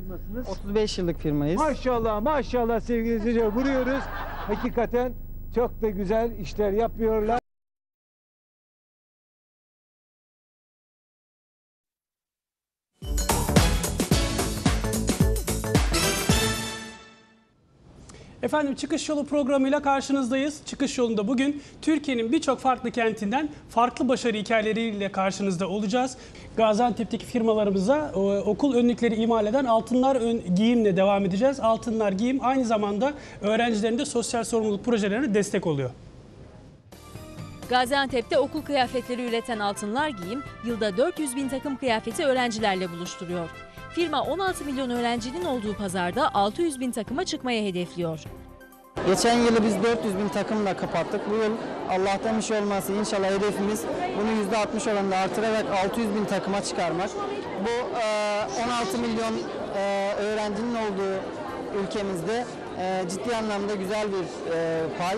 firmasınız? 35 yıllık firmayız. Maşallah maşallah sevgili izleyiciler vuruyoruz. Hakikaten çok da güzel işler yapıyorlar. Efendim Çıkış Yolu programıyla karşınızdayız. Çıkış Yolu'nda bugün Türkiye'nin birçok farklı kentinden farklı başarı hikayeleriyle karşınızda olacağız. Gaziantep'teki firmalarımıza e, okul önlükleri imal eden Altınlar Ön- Giyim'le devam edeceğiz. Altınlar Giyim aynı zamanda öğrencilerin de sosyal sorumluluk projelerine destek oluyor. Gaziantep'te okul kıyafetleri üreten Altınlar Giyim, yılda 400 bin takım kıyafeti öğrencilerle buluşturuyor. Firma 16 milyon öğrencinin olduğu pazarda 600 bin takıma çıkmaya hedefliyor. Geçen yılı biz 400 bin takımla kapattık. Bu yıl Allah'tan bir şey olması inşallah hedefimiz bunu %60 oranında artırarak 600 bin takıma çıkarmak. Bu e, 16 milyon e, öğrencinin olduğu ülkemizde e, ciddi anlamda güzel bir e, pay.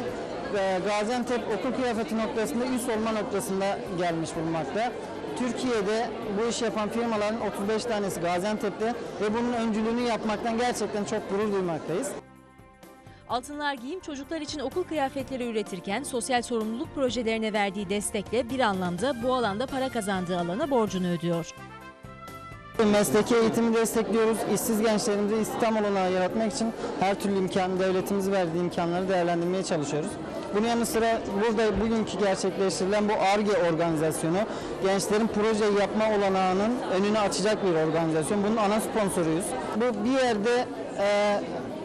E, Gaziantep okul kıyafeti noktasında üst olma noktasında gelmiş bulunmakta. Türkiye'de bu iş yapan firmaların 35 tanesi Gaziantep'te ve bunun öncülüğünü yapmaktan gerçekten çok gurur duymaktayız. Altınlar Giyim çocuklar için okul kıyafetleri üretirken sosyal sorumluluk projelerine verdiği destekle bir anlamda bu alanda para kazandığı alana borcunu ödüyor. Mesleki eğitimi destekliyoruz. İşsiz gençlerimize istihdam olanağı yaratmak için her türlü imkanı, devletimiz verdiği imkanları değerlendirmeye çalışıyoruz. Bunun yanı sıra burada bugünkü gerçekleştirilen bu ARGE organizasyonu gençlerin proje yapma olanağının önünü açacak bir organizasyon. Bunun ana sponsoruyuz. Bu bir yerde e,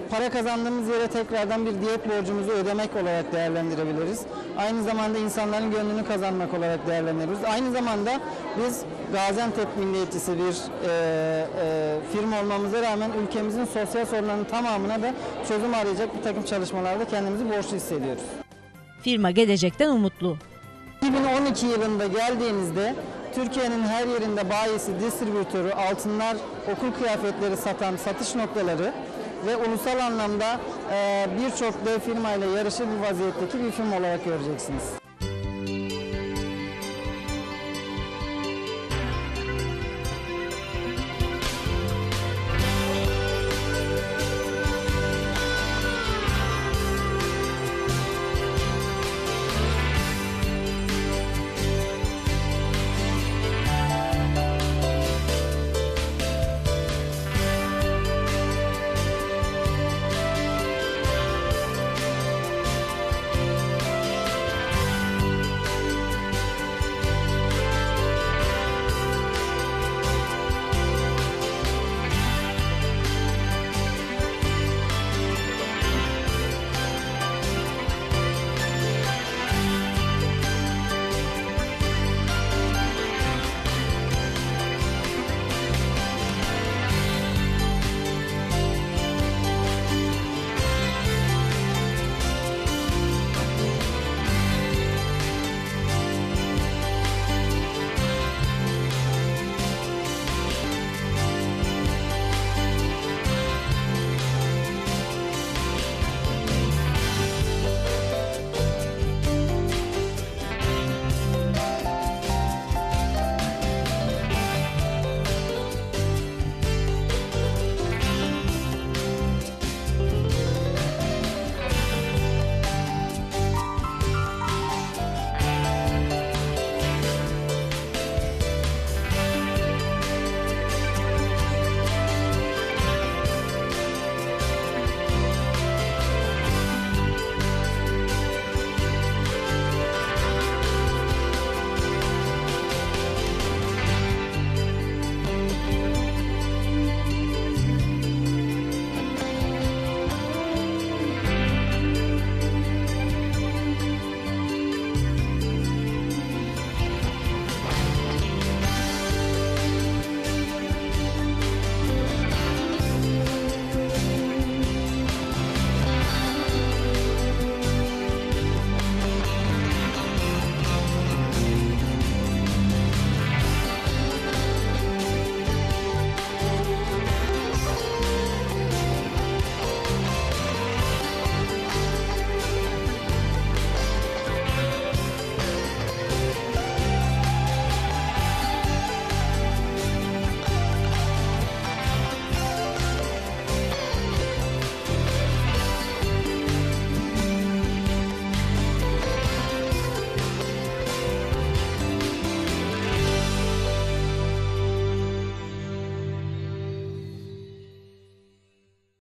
para kazandığımız yere tekrardan bir diyet borcumuzu ödemek olarak değerlendirebiliriz. Aynı zamanda insanların gönlünü kazanmak olarak değerlendiririz. Aynı zamanda biz Gaziantep milliyetçisi bir e, e, firma olmamıza rağmen ülkemizin sosyal sorunlarının tamamına da çözüm arayacak bir takım çalışmalarda kendimizi borçlu hissediyoruz. Firma gelecekten umutlu. 2012 yılında geldiğinizde Türkiye'nin her yerinde bayisi, distribütörü, altınlar, okul kıyafetleri satan satış noktaları ve ulusal anlamda birçok dev firmayla yarışır bir vaziyetteki bir firma olarak göreceksiniz.